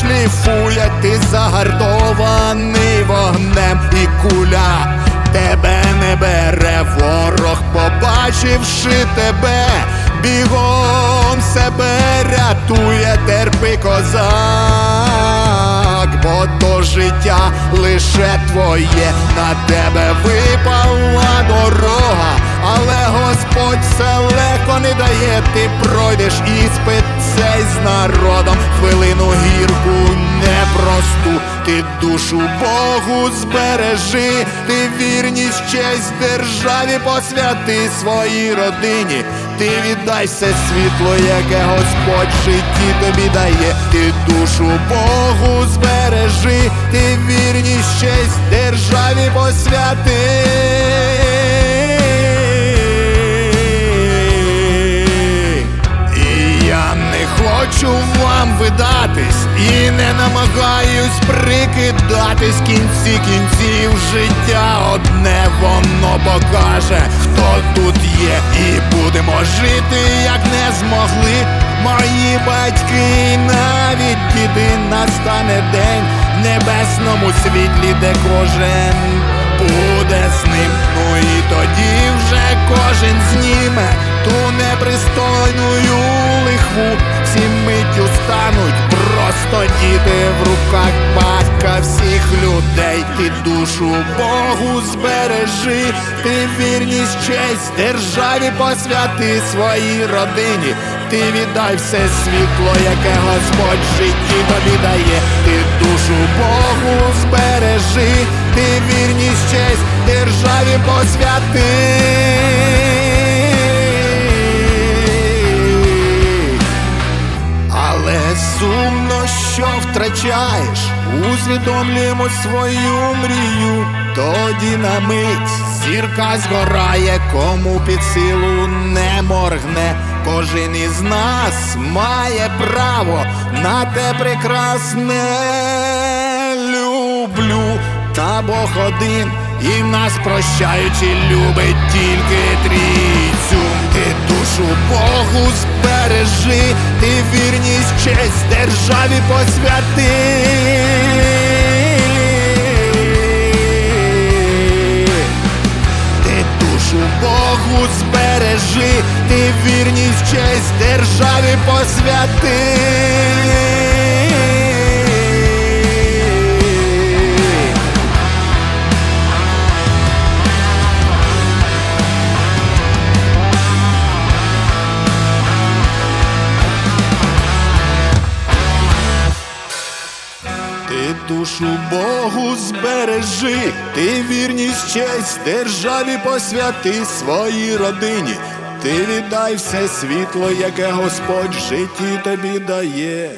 шліфує, ти загартований вогнем і куля. Тебе не бере ворог, побачивши тебе, бігом себе рятує, терпи козак, бо то життя лише твоє, на тебе випала дорога, але не дає, ти пройдеш іспит цей з народом, хвилину гірку непросту, ти душу Богу збережи, ти вірність, честь державі посвяти своїй родині. Ти віддай все світло, яке Господь житті тобі дає, ти душу Богу збережи, ти вірність, честь державі посвяти. Не намагаюсь прикидатись кінці кінців життя. Одне воно покаже, хто тут є, і будемо жити, як не змогли. Мої батьки, і навіть діди настане день в небесному світлі, де кожен буде з ним. Ну і тоді вже кожен зніме ту непристойную просто діти в руках батька всіх людей. Ти душу Богу збережи, ти вірність, честь державі посвяти своїй родині. Ти віддай все світло, яке Господь в житті тобі дає. Ти душу Богу збережи, ти вірність, честь державі посвяти. Сумно, що втрачаєш, усвідомлюємо свою мрію. Тоді на мить зірка згорає, кому під силу не моргне. Кожен із нас має право на те прекрасне люблю. Та Бог один і нас прощаючи любить тільки трійцю. Ти душу Богу збережи, ти вірність, честь державі посвяти. Ти душу Богу збережи, ти вірність, честь державі посвяти. Душу Богу збережи, ти вірність честь державі посвяти своїй родині. Ти віддай все світло, яке Господь в житті тобі дає.